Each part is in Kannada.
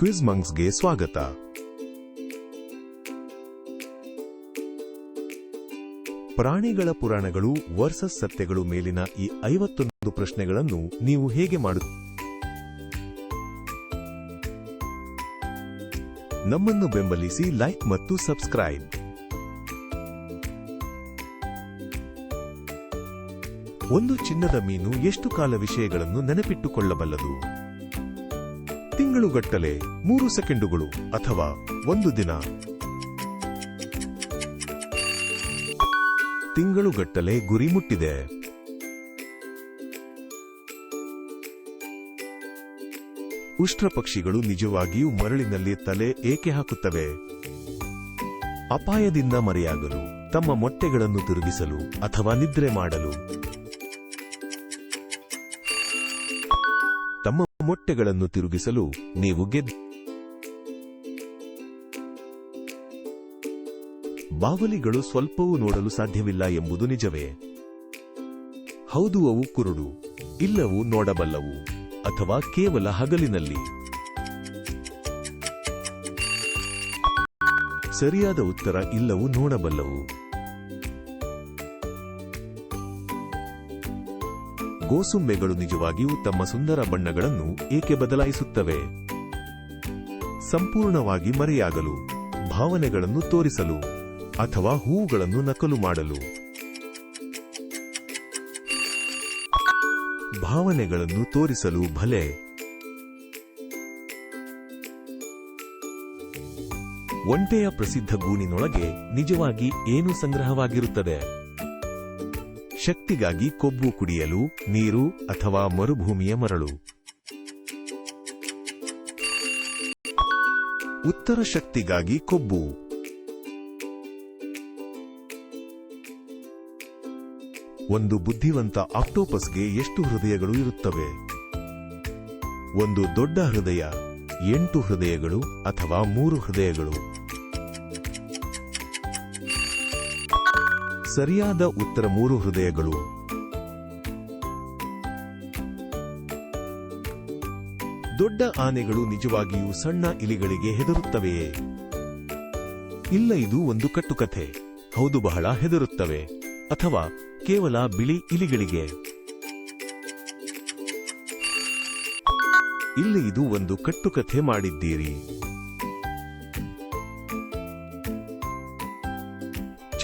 ಕ್ವಿಜ್ ಮಂಗ್ಸ್ಗೆ ಸ್ವಾಗತ. ಪ್ರಾಣಿಗಳ ಪುರಾಣಗಳು ವರ್ಸಸ್ ಸತ್ಯಗಳು ಮೇಲಿನ ಈ ಐವತ್ತೊಂದು ಪ್ರಶ್ನೆಗಳನ್ನು ನೀವು ಹೇಗೆ ಮಾಡು ನಮ್ಮನ್ನು ಬೆಂಬಲಿಸಿ ಲೈಕ್ ಮತ್ತು ಸಬ್ಸ್ಕ್ರೈಬ್. ಒಂದು ಚಿನ್ನದ ಮೀನು ಎಷ್ಟು ಕಾಲ ವಿಷಯಗಳನ್ನು ನೆನಪಿಟ್ಟುಕೊಳ್ಳಬಲ್ಲದು? ತಿಂಗಳುಗಟ್ಟಲೆ ಮೂರು ಸೆಕೆಂಡುಗಳು ಅಥವಾ ಒಂದು ದಿನ. ತಿಂಗಳುಗಟ್ಟಲೆ ಗುರಿ ಮುಟ್ಟಿದೆ. ಉಷ್ಟ್ರ ಪಕ್ಷಿಗಳು ನಿಜವಾಗಿಯೂ ಮರಳಿನಲ್ಲಿ ತಲೆ ಏಕೆ ಹಾಕುತ್ತವೆ? ಅಪಾಯದಿಂದ ಮರೆಯಾಗಲು, ತಮ್ಮ ಮೊಟ್ಟೆಗಳನ್ನು ತಿರುಗಿಸಲು ಅಥವಾ ನಿದ್ರೆ ಮಾಡಲು. ಮೊಟ್ಟೆಗಳನ್ನು ತಿರುಗಿಸಲು ನೀವು ಗೆದ್ದು ಬಾವಲಿಗಳು ಸ್ವಲ್ಪವೂ ನೋಡಲು ಸಾಧ್ಯವಿಲ್ಲ ಎಂಬುದು ನಿಜವೇ. ಹೌದು, ಅವು ಕುರುಡು, ಇಲ್ಲವೂ ನೋಡಬಲ್ಲವು, ಅಥವಾ ಕೇವಲ ಹಗಲಿನಲ್ಲಿ. ಸರಿಯಾದ ಉತ್ತರ, ಇಲ್ಲವೂ ನೋಡಬಲ್ಲವು. ಗೋಸುಂಬೆಗಳು ನಿಜವಾಗಿಯೂ ತಮ್ಮ ಸುಂದರ ಬಣ್ಣಗಳನ್ನು ಏಕೆ ಬದಲಾಯಿಸುತ್ತವೆ? ಸಂಪೂರ್ಣವಾಗಿ ಮರೆಯಾಗಲು, ಭಾವನೆಗಳನ್ನು ತೋರಿಸಲು, ಅಥವಾ ಹೂವುಗಳನ್ನು ನಕಲು ಮಾಡಲು. ಭಾವನೆಗಳನ್ನು ತೋರಿಸಲು ಭಲೆ. ಒಂಟೆಯ ಪ್ರಸಿದ್ಧ ಗೂನಿನೊಳಗೆ ನಿಜವಾಗಿ ಏನು ಸಂಗ್ರಹವಾಗಿರುತ್ತದೆ? ಶಕ್ತಿಗಾಗಿ ಕೊಬ್ಬು ಕುಡಿಯಲು ನೀರು ಅಥವಾ ಮರುಭೂಮಿಯ ಮರಳು. ಉತ್ತರ ಶಕ್ತಿಗಾಗಿ ಕೊಬ್ಬು. ಒಂದು ಬುದ್ಧಿವಂತ ಆಕ್ಟೋಪಸ್ಗೆ ಎಷ್ಟು ಹೃದಯಗಳು ಇರುತ್ತವೆ? ಒಂದು ದೊಡ್ಡ ಹೃದಯ, ಎಂಟು ಹೃದಯಗಳು ಅಥವಾ ಮೂರು ಹೃದಯಗಳು? ಸರಿಯಾದ ಉತ್ತರ ಮೂರು ಹೃದಯಗಳು. ದೊಡ್ಡ ಆನೆಗಳು ನಿಜವಾಗಿಯೂ ಸಣ್ಣ ಇಲಿಗಳಿಗೆ ಹೆದರುತ್ತವೆಯೇ ಇಲ್ಲ, ಇದು ಒಂದು ಕಟ್ಟುಕಥೆ. ಹೌದು, ಬಹಳ ಹೆದರುತ್ತವೆ. ಅಥವಾ ಕೇವಲ ಬಿಳಿ ಇಲಿಗಳಿಗೆ. ಇಲ್ಲಿ ಇದು ಒಂದು ಕಟ್ಟುಕಥೆ ಮಾಡಿದ್ದೀರಿ.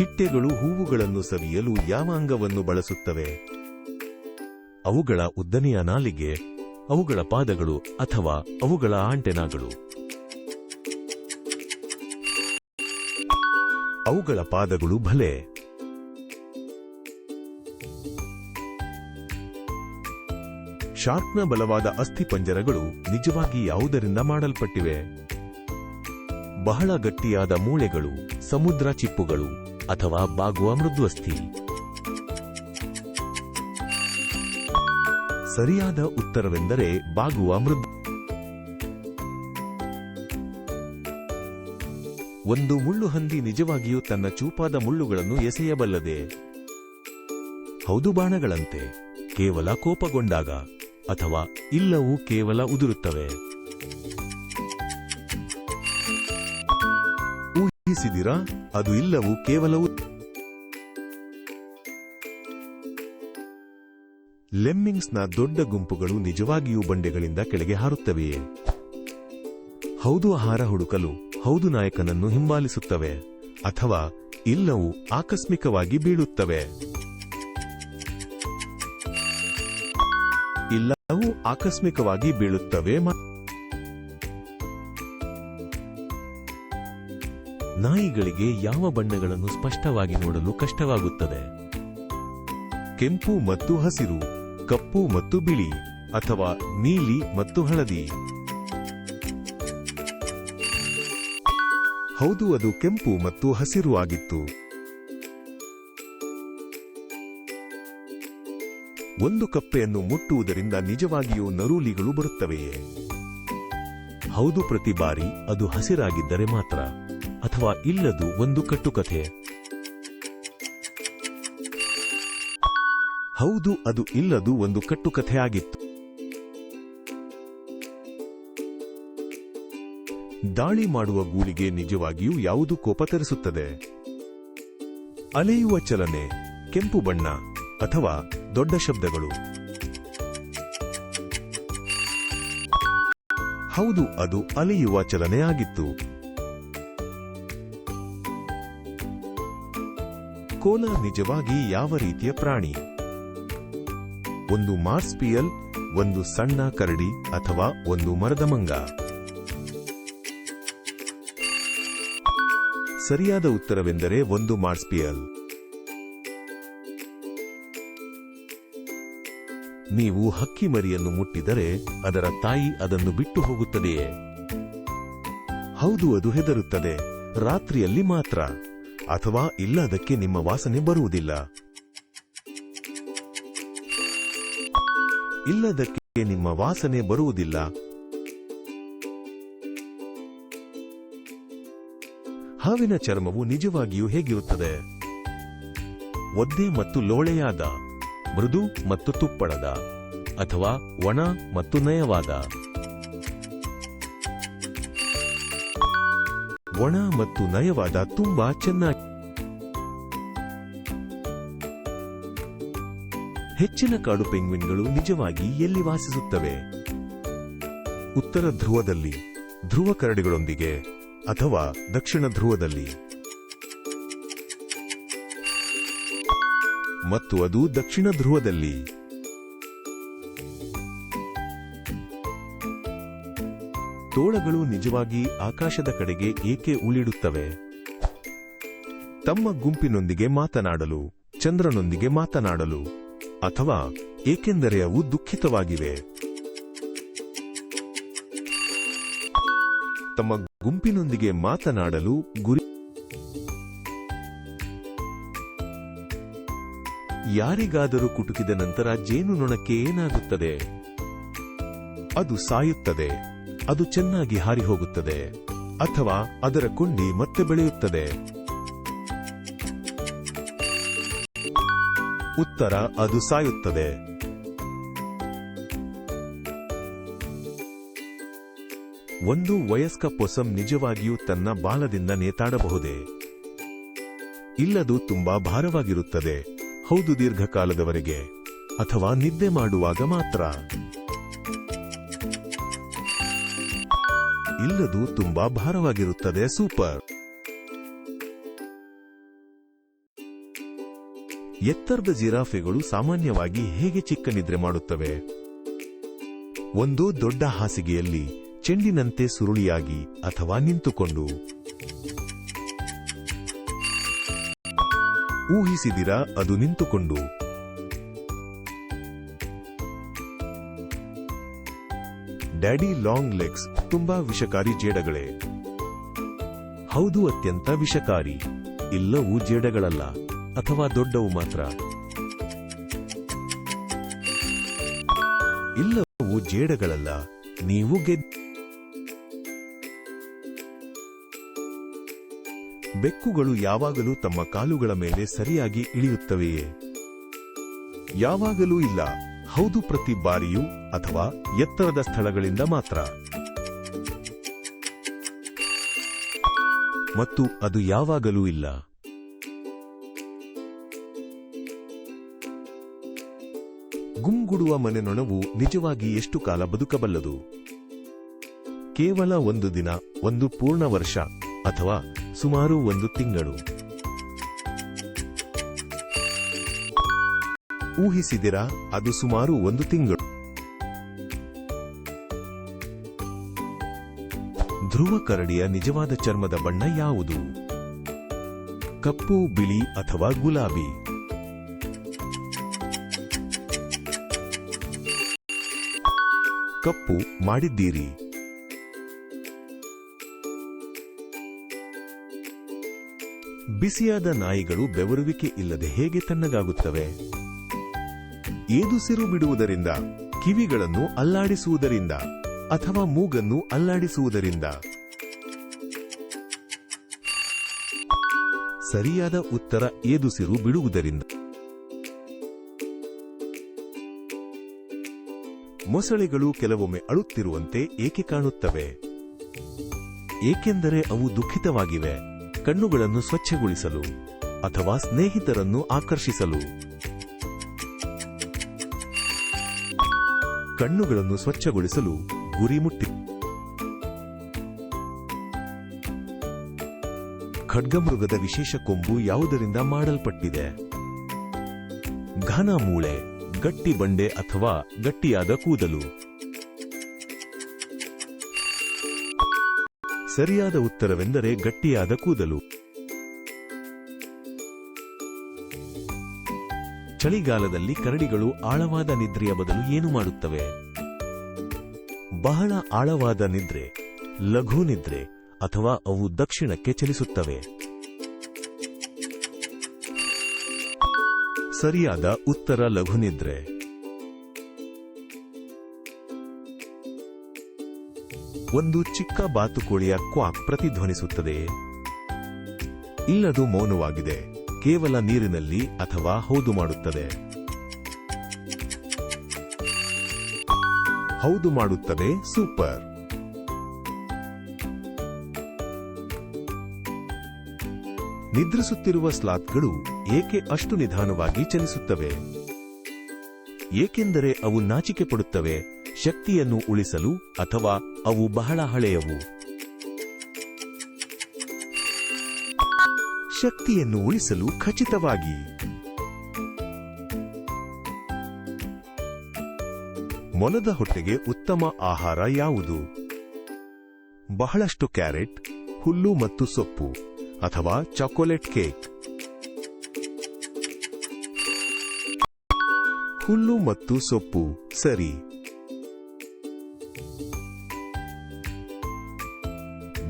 ಚಿಟ್ಟೆಗಳು ಹೂವುಗಳನ್ನು ಸವಿಯಲು ಯಾವ ಅಂಗವನ್ನು ಬಳಸುತ್ತವೆ. ಅವುಗಳ ಉದ್ದನೆಯ ನಾಲಿಗೆ, ಅವುಗಳ ಪಾದಗಳು ಅಥವಾ ಅವುಗಳ ಆಂಟೆನಾಗಳು. ಅವುಗಳ ಪಾದಗಳು ಭಲೆ. ಶಾರ್ಕ್ನ ಬಲವಾದ ಅಸ್ಥಿಪಂಜರಗಳು ನಿಜವಾಗಿ ಯಾವುದರಿಂದ ಮಾಡಲ್ಪಟ್ಟಿವೆ? ಬಹಳ ಗಟ್ಟಿಯಾದ ಮೂಳೆಗಳು, ಸಮುದ್ರ ಚಿಪ್ಪುಗಳು ಅಥವಾ ಬಾಗುವ ಮೃದ್ವಸ್ಥಿ ಸರಿಯಾದ ಉತ್ತರವೆಂದರೆ ಬಾಗುವ ಮೃದ್. ಒಂದು ಮುಳ್ಳುಹಂದಿ ನಿಜವಾಗಿಯೂ ತನ್ನ ಚೂಪಾದ ಮುಳ್ಳುಗಳನ್ನು ಎಸೆಯಬಲ್ಲದೆ. ಹೌದು ಬಾಣಗಳಂತೆ, ಕೇವಲ ಕೋಪಗೊಂಡಾಗ ಅಥವಾ ಇಲ್ಲವೂ ಕೇವಲ ಉದುರುತ್ತವೆ. ಊಹಿಸಿದಿರಾ ಅದು ಇಲ್ಲವೂ ಕೇವಲ ಉ- ಲೆಮ್ಮಿಂಗ್ಸ್ನ ದೊಡ್ಡ ಗುಂಪುಗಳು ನಿಜವಾಗಿಯೂ ಬಂಡೆಗಳಿಂದ ಕೆಳಗೆ ಹಾರುತ್ತವೆಯೇ? ಹೌದು ಆಹಾರ ಹುಡುಕಲು, ಹೌದು ನಾಯಕನನ್ನು ಹಿಂಬಾಲಿಸುತ್ತವೆ, ಅಥವಾ ಇಲ್ಲವೂ ಆಕಸ್ಮಿಕವಾಗಿ ಬೀಳುತ್ತವೆ? ಇಲ್ಲವೂ ಆಕಸ್ಮಿಕವಾಗಿ ಬೀಳುತ್ತವೆ ನಾಯಿಗಳಿಗೆ ಯಾವ ಬಣ್ಣಗಳನ್ನು ಸ್ಪಷ್ಟವಾಗಿ ನೋಡಲು ಕಷ್ಟವಾಗುತ್ತದೆ? ಕೆಂಪು ಮತ್ತು ಹಸಿರು, ಕಪ್ಪು ಮತ್ತು ಬಿಳಿ, ಅಥವಾ ನೀಲಿ ಮತ್ತು ಹಳದಿ? ಹೌದು, ಅದು ಕೆಂಪು ಮತ್ತು ಹಸಿರು ಆಗಿತ್ತು. ಒಂದು ಕಪ್ಪೆಯನ್ನು ಮುಟ್ಟುವುದರಿಂದ ನಿಜವಾಗಿಯೂ ನರೂಲಿಗಳು ಬರುತ್ತವೆಯೇ? ಹೌದು, ಪ್ರತಿ ಬಾರಿ ಅದು ಹಸಿರಾಗಿದ್ದರೆ ಮಾತ್ರ. ಅಥವಾ ಇಲ್ಲದು ಒಂದು ಕಟ್ಟುಕಥೆ. ಹೌದು, ಅದು ಇಲ್ಲದು ಒಂದು ಕಟ್ಟುಕಥೆ ಆಗಿತ್ತು. ದಾಳಿ ಮಾಡುವ ಗೂಳಿಗೆ ನಿಜವಾಗಿಯೂ ಯಾವುದು ಕೋಪ ತರಿಸುತ್ತದೆ? ಅಲೆಯುವ ಚಲನೆ, ಕೆಂಪು ಬಣ್ಣ ಅಥವಾ ದೊಡ್ಡ ಶಬ್ದಗಳು? ಹೌದು, ಅದು ಅಲೆಯುವ ಚಲನೆ ಆಗಿತ್ತು. ಕೋಲ ನಿಜವಾಗಿ ಯಾವ ರೀತಿಯ ಪ್ರಾಣಿ? ಒಂದು ಮಾರ್ಸ್ಪಿಯಲ್ ಒಂದು ಸಣ್ಣ ಕರಡಿ ಅಥವಾ ಒಂದು ಮರದ ಮಂಗ? ಸರಿಯಾದ ಉತ್ತರವೆಂದರೆ ಒಂದು ಮಾರ್ಸ್ಪಿಯಲ್ ನೀವು ಹಕ್ಕಿ ಮರಿಯನ್ನು ಮುಟ್ಟಿದರೆ ಅದರ ತಾಯಿ ಅದನ್ನು ಬಿಟ್ಟು ಹೋಗುತ್ತದೆಯೇ? ಹೌದು, ಅದು ಹೆದರುತ್ತದೆ. ರಾತ್ರಿಯಲ್ಲಿ ಮಾತ್ರ. ಅಥವಾ ಇಲ್ಲದಕ್ಕೆ ನಿಮ್ಮ ವಾಸನೆ ಬರುವುದಿಲ್ಲ. ಇಲ್ಲದಕ್ಕೆ ನಿಮ್ಮ ವಾಸನೆ ಬರುವುದಿಲ್ಲ. ಹಾವಿನ ಚರ್ಮವು ನಿಜವಾಗಿಯೂ ಹೇಗಿರುತ್ತದೆ? ಒದ್ದೆ ಮತ್ತು ಲೋಳೆಯಾದ, ಮೃದು ಮತ್ತು ತುಪ್ಪಳದ, ಅಥವಾ ಒಣ ಮತ್ತು ನಯವಾದ. ಒಣ ಮತ್ತು ನಯವಾದ ತುಂಬಾ ಚೆನ್ನಾಗಿ. ಹೆಚ್ಚಿನ ಕಾಡು ಪೆಂಗ್ವಿನ್ಗಳು ನಿಜವಾಗಿ ಎಲ್ಲಿ ವಾಸಿಸುತ್ತವೆ? ಉತ್ತರ ಧ್ರುವದಲ್ಲಿ, ಧ್ರುವ ಕರಡಿಗಳೊಂದಿಗೆ, ಅಥವಾ ದಕ್ಷಿಣ ಧ್ರುವದಲ್ಲಿ? ಮತ್ತು ಅದು ದಕ್ಷಿಣ ಧ್ರುವದಲ್ಲಿ. ತೋಳಗಳು ನಿಜವಾಗಿ ಆಕಾಶದ ಕಡೆಗೆ ಏಕೆ ಉಳಿಡುತ್ತವೆ? ತಮ್ಮ ಗುಂಪಿನೊಂದಿಗೆ ಮಾತನಾಡಲು, ಚಂದ್ರನೊಂದಿಗೆ ಮಾತನಾಡಲು, ಅಥವಾ ಏಕೆಂದರೆ ಅವು ದುಃಖಿತವಾಗಿವೆ? ತಮ್ಮ ಗುಂಪಿನೊಂದಿಗೆ ಮಾತನಾಡಲು ಗುರಿ ಯಾರಿಗಾದರೂ ಕುಟುಕಿದ ನಂತರ ಜೇನುನೊಣಕ್ಕೆ ಏನಾಗುತ್ತದೆ? ಅದು ಸಾಯುತ್ತದೆ. ಅದು ಚೆನ್ನಾಗಿ ಹಾರಿ ಹೋಗುತ್ತದೆ ಅಥವಾ ಅದರ ಕುಂಡಿ ಮತ್ತೆ ಬೆಳೆಯುತ್ತದೆ. ಉತ್ತರ, ಅದು ಸಾಯುತ್ತದೆ. ಒಂದು ವಯಸ್ಕ ಪೊಸಂ ನಿಜವಾಗಿಯೂ ತನ್ನ ಬಾಲದಿಂದ ನೇತಾಡಬಹುದೇ? ಇಲ್ಲದು ತುಂಬಾ ಭಾರವಾಗಿರುತ್ತದೆ, ಹೌದು ದೀರ್ಘಕಾಲದವರೆಗೆ, ಅಥವಾ ನಿದ್ದೆ ಮಾಡುವಾಗ ಮಾತ್ರ. ಇಲ್ಲದು ತುಂಬಾ ಭಾರವಾಗಿರುತ್ತದೆ. ಸೂಪರ್. ಎತ್ತರದ ಜಿರಾಫೆಗಳು ಸಾಮಾನ್ಯವಾಗಿ ಹೇಗೆ ಚಿಕ್ಕ ನಿದ್ರೆ ಮಾಡುತ್ತವೆ? ಒಂದು ದೊಡ್ಡ ಹಾಸಿಗೆಯಲ್ಲಿ ಚೆಂಡಿನಂತೆ ಸುರುಳಿಯಾಗಿ ಅಥವಾ ನಿಂತುಕೊಂಡು. ಊಹಿಸಿದಿರಾ ಅದು ನಿಂತುಕೊಂಡು. ಡ್ಯಾಡಿ ಲಾಂಗ್ ಲೆಗ್ಸ್ ತುಂಬಾ ವಿಷಕಾರಿ ಜೇಡಗಳೇ. ಹೌದು ಅತ್ಯಂತ ವಿಷಕಾರಿ. ಇಲ್ಲವೂ ಜೇಡಗಳಲ್ಲ, ಅಥವಾ ದೊಡ್ಡವು ಮಾತ್ರ. ಇಲ್ಲವೂ ಜೇಡಗಳಲ್ಲ, ನೀವು ಗೆದ್ದ ಬೆಕ್ಕುಗಳು ಯಾವಾಗಲೂ ತಮ್ಮ ಕಾಲುಗಳ ಮೇಲೆ ಸರಿಯಾಗಿ ಇಳಿಯುತ್ತವೆಯೇ? ಯಾವಾಗಲೂ ಇಲ್ಲ, ಹೌದು ಪ್ರತಿ ಬಾರಿಯೂ ಅಥವಾ ಎತ್ತರದ ಸ್ಥಳಗಳಿಂದ ಮಾತ್ರ. ಮತ್ತು ಅದು ಯಾವಾಗಲೂ ಇಲ್ಲ. ಗುಂಗುಡುವ ಮನೆನೊಣವು ನಿಜವಾಗಿ ಎಷ್ಟು ಕಾಲ ಬದುಕಬಲ್ಲದು? ಕೇವಲ ಒಂದು ದಿನ, ಒಂದು ಪೂರ್ಣ ವರ್ಷ, ಅಥವಾ ಸುಮಾರು ಒಂದು ತಿಂಗಳು? ಊಹಿಸಿದಿರಾ, ಅದು ಸುಮಾರು ಒಂದು ತಿಂಗಳು. ಧ್ರುವ ಕರಡಿಯ ನಿಜವಾದ ಚರ್ಮದ ಬಣ್ಣ ಯಾವುದು? ಕಪ್ಪು, ಬಿಳಿ ಅಥವಾ ಗುಲಾಬಿ? ಕಪ್ಪು ಮಾಡಿದ್ದೀರಿ. ಬಿಸಿಯಾದ ನಾಯಿಗಳು ಬೆವರುವಿಕೆ ಇಲ್ಲದೆ ಹೇಗೆ ತಣ್ಣಗಾಗುತ್ತವೆ? ಏದುಸಿರು ಬಿಡುವುದರಿಂದ, ಕಿವಿಗಳನ್ನು ಅಲ್ಲಾಡಿಸುವುದರಿಂದ. ಅಥವಾ ಮೂಗನ್ನು ಅಲ್ಲಾಡಿಸುವುದರಿಂದ. ಸರಿಯಾದ ಉತ್ತರ ಏದುಸಿರು ಬಿಡುವುದರಿಂದ. ಮೊಸಳೆಗಳು ಕೆಲವೊಮ್ಮೆ ಅಳುತ್ತಿರುವಂತೆ ಏಕೆ ಕಾಣುತ್ತವೆ? ಏಕೆಂದರೆ ಅವು ದುಃಖಿತವಾಗಿವೆ, ಕಣ್ಣುಗಳನ್ನು ಸ್ವಚ್ಛಗೊಳಿಸಲು ಅಥವಾ ಸ್ನೇಹಿತರನ್ನು ಆಕರ್ಷಿಸಲು. ಕಣ್ಣುಗಳನ್ನು ಸ್ವಚ್ಛಗೊಳಿಸಲು ಗುರಿ ಮುಟ್ಟಿ. ಖಡ್ಗಮೃಗದ ವಿಶೇಷ ಕೊಂಬು ಯಾವುದರಿಂದ ಮಾಡಲ್ಪಟ್ಟಿದೆ? ಘನ ಮೂಳೆ, ಗಟ್ಟಿ ಬಂಡೆ ಅಥವಾ ಗಟ್ಟಿಯಾದ ಕೂದಲು? ಸರಿಯಾದ ಉತ್ತರವೆಂದರೆ ಗಟ್ಟಿಯಾದ ಕೂದಲು. ಚಳಿಗಾಲದಲ್ಲಿ ಕರಡಿಗಳು ಆಳವಾದ ನಿದ್ರೆಯ ಬದಲು ಏನು ಮಾಡುತ್ತವೆ? ಬಹಳ ಆಳವಾದ ನಿದ್ರೆ, ಲಘು ನಿದ್ರೆ ಅಥವಾ ಅವು ದಕ್ಷಿಣಕ್ಕೆ ಚಲಿಸುತ್ತವೆ. ಸರಿಯಾದ ಉತ್ತರ ಲಘು ನಿದ್ರೆ. ಒಂದು ಚಿಕ್ಕ ಬಾತುಕೋಳಿಯ ಕ್ವಾಕ್ ಪ್ರತಿಧ್ವನಿಸುತ್ತದೆ. ಇಲ್ಲದು ಮೌನವಾಗಿದೆ, ಕೇವಲ ನೀರಿನಲ್ಲಿ ಅಥವಾ ಹೌದು ಮಾಡುತ್ತದೆ. ಹೌದು ಮಾಡುತ್ತದೆ ಸೂಪರ್. ನಿದ್ರಿಸುತ್ತಿರುವ ಸ್ಲಾತ್ಗಳು ಏಕೆ ಅಷ್ಟು ನಿಧಾನವಾಗಿ ಚಲಿಸುತ್ತವೆ? ಏಕೆಂದರೆ ಅವು ನಾಚಿಕೆ ಪಡುತ್ತವೆ, ಶಕ್ತಿಯನ್ನು ಉಳಿಸಲು ಅಥವಾ ಅವು ಬಹಳ ಹಳೆಯವು. ಶಕ್ತಿಯನ್ನು ಉಳಿಸಲು ಖಚಿತವಾಗಿ. ಮೊಲದ ಹೊಟ್ಟೆಗೆ ಉತ್ತಮ ಆಹಾರ ಯಾವುದು? ಬಹಳಷ್ಟು ಕ್ಯಾರೆಟ್, ಹುಲ್ಲು ಮತ್ತು ಸೊಪ್ಪು, ಅಥವಾ ಚಾಕೊಲೇಟ್ ಕೇಕ್. ಹುಲ್ಲು ಮತ್ತು ಸೊಪ್ಪು, ಸರಿ.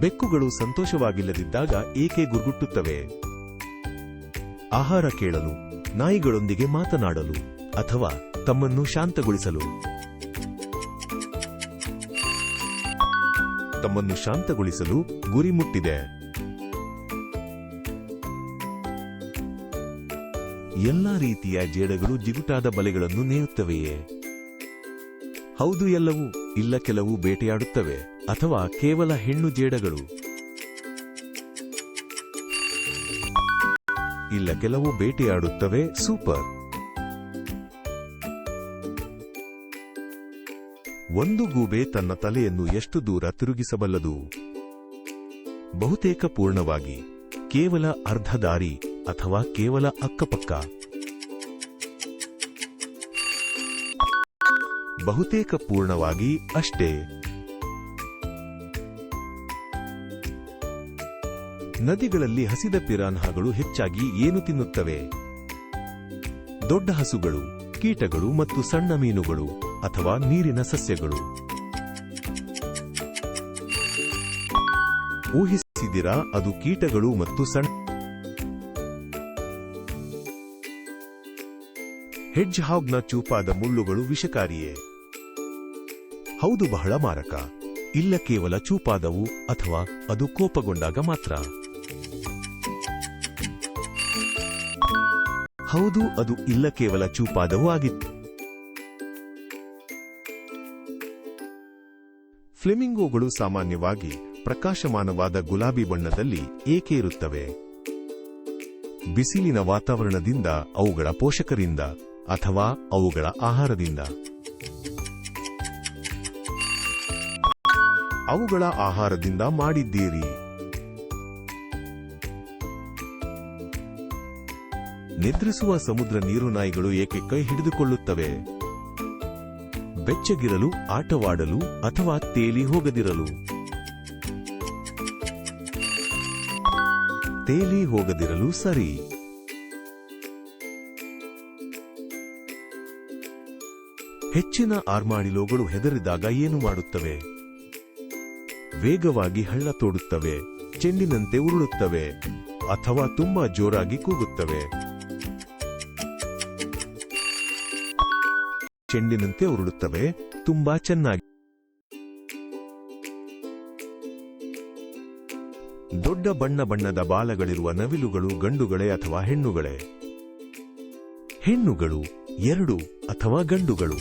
ಬೆಕ್ಕುಗಳು ಸಂತೋಷವಾಗಿಲ್ಲದಿದ್ದಾಗ ಏಕೆ ಗುರುಗುಟ್ಟುತ್ತವೆ? ಆಹಾರ ಕೇಳಲು, ನಾಯಿಗಳೊಂದಿಗೆ ಮಾತನಾಡಲು, ಅಥವಾ ತಮ್ಮನ್ನು ಶಾಂತಗೊಳಿಸಲು. ತಮ್ಮನ್ನು ಶಾಂತಗೊಳಿಸಲು ಗುರಿ ಮುಟ್ಟಿದೆ ಎಲ್ಲ ರೀತಿಯ ಜೇಡಗಳು ಜಿಗುಟಾದ ಬಲೆಗಳನ್ನು ನೇಯುತ್ತವೆಯೇ? ಹೌದು ಎಲ್ಲವೂ, ಇಲ್ಲ ಕೆಲವು ಬೇಟೆಯಾಡುತ್ತವೆ, ಅಥವಾ ಕೇವಲ ಹೆಣ್ಣು ಜೇಡಗಳು? ಇಲ್ಲ ಕೆಲವು ಬೇಟೆಯಾಡುತ್ತವೆ, ಸೂಪರ್. ಒಂದು ಗೂಬೆ ತನ್ನ ತಲೆಯನ್ನು ಎಷ್ಟು ದೂರ ತಿರುಗಿಸಬಲ್ಲದು? ಬಹುತೇಕ ಪೂರ್ಣವಾಗಿ ಕೇವಲ ಅರ್ಧ ದಾರಿ ಅಥವಾ ಕೇವಲ ಅಕ್ಕಪಕ್ಕ. ಬಹುತೇಕ ಪೂರ್ಣವಾಗಿ ಅಷ್ಟೇ. ನದಿಗಳಲ್ಲಿ ಹಸಿದ ಪಿರಾನ್ಹಗಳು ಹೆಚ್ಚಾಗಿ ಏನು ತಿನ್ನುತ್ತವೆ? ದೊಡ್ಡ ಹಸುಗಳು, ಕೀಟಗಳು ಮತ್ತು ಸಣ್ಣ ಮೀನುಗಳು. ಅಥವಾ ನೀರಿನ ಸಸ್ಯಗಳು. ಊಹಿಸಿದಿರಾ ಅದು ಕೀಟಗಳು ಮತ್ತು ಸಣ್ಣ ಹೆಡ್ಜ್ ಹಾಗ್ನ ಚೂಪಾದ ಮುಳ್ಳುಗಳು ವಿಷಕಾರಿಯೇ? ಹೌದು ಬಹಳ ಮಾರಕ. ಇಲ್ಲ ಕೇವಲ ಚೂಪಾದವು ಅಥವಾ ಅದು ಕೋಪಗೊಂಡಾಗ ಮಾತ್ರ. ಹೌದು ಅದು ಇಲ್ಲ ಕೇವಲ ಚೂಪಾದವು ಆಗಿತ್ತು. ಫ್ಲೆಮಿಂಗೋಗಳು ಸಾಮಾನ್ಯವಾಗಿ ಪ್ರಕಾಶಮಾನವಾದ ಗುಲಾಬಿ ಬಣ್ಣದಲ್ಲಿ ಏಕೆ ಇರುತ್ತವೆ? ಬಿಸಿಲಿನ ವಾತಾವರಣದಿಂದ ಅವುಗಳ ಪೋಷಕರಿಂದ ಅಥವಾ ಅವುಗಳ ಆಹಾರದಿಂದ? ಅವುಗಳ ಆಹಾರದಿಂದ ಮಾಡಿದ್ದೀರಿ. ನಿದ್ರಿಸುವ ಸಮುದ್ರ ನೀರು ನಾಯಿಗಳು ಏಕೆ ಕೈ ಹಿಡಿದುಕೊಳ್ಳುತ್ತವೆ? ಬೆಚ್ಚಗಿರಲು, ಆಟವಾಡಲು ಅಥವಾ ತೇಲಿ ಹೋಗದಿರಲು. ತೇಲಿ ಹೋಗದಿರಲು ಸರಿ. ಹೆಚ್ಚಿನ ಆರ್ಮಾಡಿಲೋಗಳು ಹೆದರಿದಾಗ ಏನು ಮಾಡುತ್ತವೆ? ವೇಗವಾಗಿ ಹಳ್ಳ ತೋಡುತ್ತವೆ, ಚೆಂಡಿನಂತೆ ಉರುಳುತ್ತವೆ ಅಥವಾ ತುಂಬಾ ಜೋರಾಗಿ ಕೂಗುತ್ತವೆ. ಚೆಂಡಿನಂತೆ ಉರುಳುತ್ತವೆ. ತುಂಬಾ ಚೆನ್ನಾಗಿ. ದೊಡ್ಡ ಬಣ್ಣ ಬಣ್ಣದ ಬಾಲಗಳಿರುವ ನವಿಲುಗಳು ಗಂಡುಗಳೇ ಅಥವಾ ಹೆಣ್ಣುಗಳೇ? ಹೆಣ್ಣುಗಳು ಎರಡು ಅಥವಾ ಗಂಡುಗಳು?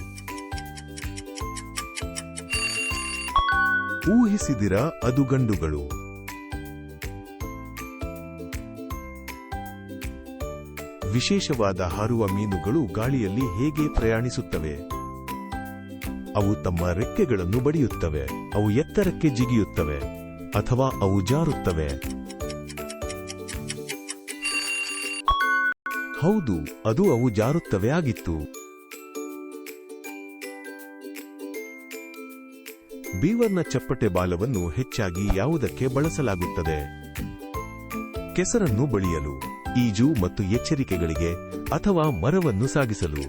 ಊಹಿಸಿದಿರ ಅದು ಗಂಡುಗಳು? ವಿಶೇಷವಾದ ಹಾರುವ ಮೀನುಗಳು ಗಾಳಿಯಲ್ಲಿ ಹೇಗೆ ಪ್ರಯಾಣಿಸುತ್ತವೆ? ಅವು ತಮ್ಮ ರೆಕ್ಕೆಗಳನ್ನು ಬಡಿಯುತ್ತವೆ, ಅವು ಎತ್ತರಕ್ಕೆ ಜಿಗಿಯುತ್ತವೆ, ಅಥವಾ ಅವು ಜಾರುತ್ತವೆ? ಹೌದು, ಅದು ಅವು ಜಾರುತ್ತವೆ ಆಗಿತ್ತು. ಬೀವರ್ನ ಚಪ್ಪಟೆ ಬಾಲವನ್ನು ಹೆಚ್ಚಾಗಿ ಯಾವುದಕ್ಕೆ ಬಳಸಲಾಗುತ್ತದೆ? ಕೆಸರನ್ನು ಬಳಿಯಲು. ಈಜು ಮತ್ತು ಎಚ್ಚರಿಕೆಗಳಿಗೆ ಅಥವಾ ಮರವನ್ನು ಸಾಗಿಸಲು.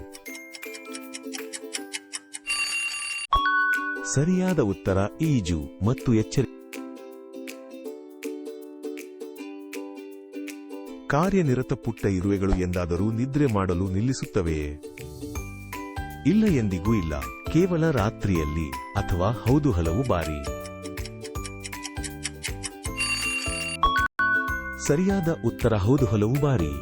ಸರಿಯಾದ ಉತ್ತರ ಈಜು ಮತ್ತು ಎಚ್ಚರಿಕೆ ಕಾರ್ಯನಿರತ ಪುಟ್ಟ ಇರುವೆಗಳು ಎಂದಾದರೂ ನಿದ್ರೆ ಮಾಡಲು ನಿಲ್ಲಿಸುತ್ತವೆಯೇ ಇಲ್ಲ ಎಂದಿಗೂ ಇಲ್ಲ, ಕೇವಲ ರಾತ್ರಿಯಲ್ಲಿ ಅಥವಾ ಹೌದು ಹಲವು ಬಾರಿ. ಸರಿಯಾದ ಉತ್ತರ ಹೌದು ಹಲವು ಬಾರಿ.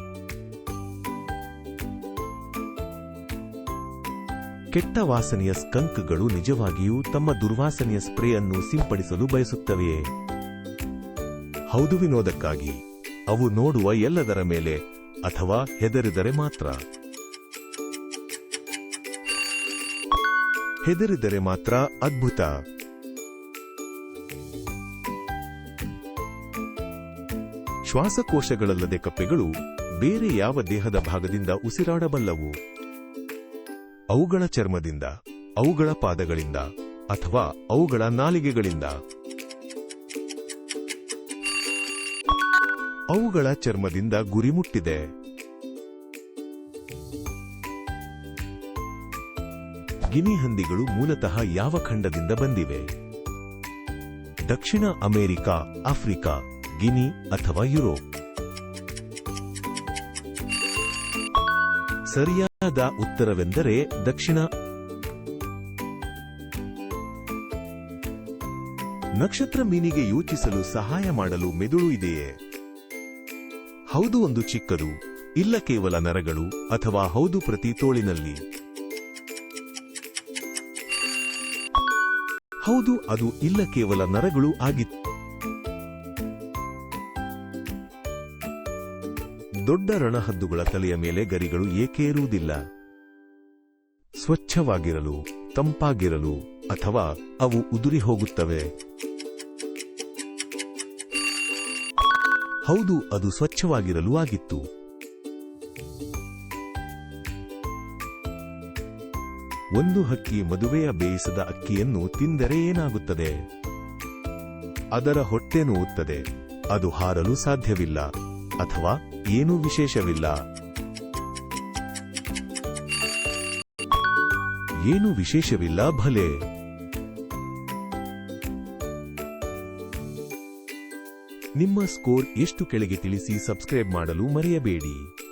ಕೆಟ್ಟ ವಾಸನೆಯ ಸ್ಕಂಕ್ಗಳು ನಿಜವಾಗಿಯೂ ತಮ್ಮ ದುರ್ವಾಸನೆಯ ಸ್ಪ್ರೇ ಅನ್ನು ಸಿಂಪಡಿಸಲು ಬಯಸುತ್ತವೆಯೇ ಹೌದು ವಿನೋದಕ್ಕಾಗಿ, ಅವು ನೋಡುವ ಎಲ್ಲದರ ಮೇಲೆ ಅಥವಾ ಹೆದರಿದರೆ ಮಾತ್ರ. ಹೆದರಿದರೆ ಮಾತ್ರ ಅದ್ಭುತ. ಶ್ವಾಸಕೋಶಗಳಲ್ಲದೆ ಕಪ್ಪೆಗಳು ಬೇರೆ ಯಾವ ದೇಹದ ಭಾಗದಿಂದ ಉಸಿರಾಡಬಲ್ಲವು. ಅವುಗಳ ಚರ್ಮದಿಂದ, ಅವುಗಳ ಪಾದಗಳಿಂದ ಅಥವಾ ಅವುಗಳ ನಾಲಿಗೆಗಳಿಂದ. ಅವುಗಳ ಚರ್ಮದಿಂದ ಗುರಿ ಮುಟ್ಟಿದೆ ಗಿನಿ ಹಂದಿಗಳು ಮೂಲತಃ ಯಾವ ಖಂಡದಿಂದ ಬಂದಿವೆ? ದಕ್ಷಿಣ ಅಮೆರಿಕ, ಆಫ್ರಿಕಾ ಗಿನಿ ಅಥವಾ ಯುರೋಪ್ ಸರಿಯಾದ ಉತ್ತರವೆಂದರೆ ದಕ್ಷಿಣ. ನಕ್ಷತ್ರ ಮೀನಿಗೆ ಯೋಚಿಸಲು ಸಹಾಯ ಮಾಡಲು ಮೆದುಳು ಇದೆಯೇ? ಹೌದು ಒಂದು ಚಿಕ್ಕದು, ಇಲ್ಲ ಕೇವಲ ನರಗಳು ಅಥವಾ ಹೌದು ಪ್ರತಿ ತೋಳಿನಲ್ಲಿ? ಹೌದು ಅದು ಇಲ್ಲ ಕೇವಲ ನರಗಳು ಆಗಿತ್ತು. ದೊಡ್ಡ ರಣಹದ್ದುಗಳ ತಲೆಯ ಮೇಲೆ ಗರಿಗಳು ಏಕೆ ಇರುವುದಿಲ್ಲ? ಸ್ವಚ್ಛವಾಗಿರಲು, ತಂಪಾಗಿರಲು ಅಥವಾ ಅವು ಉದುರಿ ಹೋಗುತ್ತವೆ? ಹೌದು, ಅದು ಸ್ವಚ್ಛವಾಗಿರಲು ಆಗಿತ್ತು. ಒಂದು ಹಕ್ಕಿ ಮದುವೆಯ ಬೇಯಿಸದ ಅಕ್ಕಿಯನ್ನು ತಿಂದರೆ ಏನಾಗುತ್ತದೆ? ಅದರ ಹೊಟ್ಟೆ ನೋವುತ್ತದೆ. ಅದು ಹಾರಲು ಸಾಧ್ಯವಿಲ್ಲ. ಅಥವಾ ಏನೂ ವಿಶೇಷವಿಲ್ಲ. ಏನು ವಿಶೇಷವಿಲ್ಲ ಭಲೆ. ನಿಮ್ಮ ಸ್ಕೋರ್ ಎಷ್ಟು ಕೆಳಗೆ ತಿಳಿಸಿ ಸಬ್ಸ್ಕ್ರೈಬ್ ಮಾಡಲು ಮರೆಯಬೇಡಿ.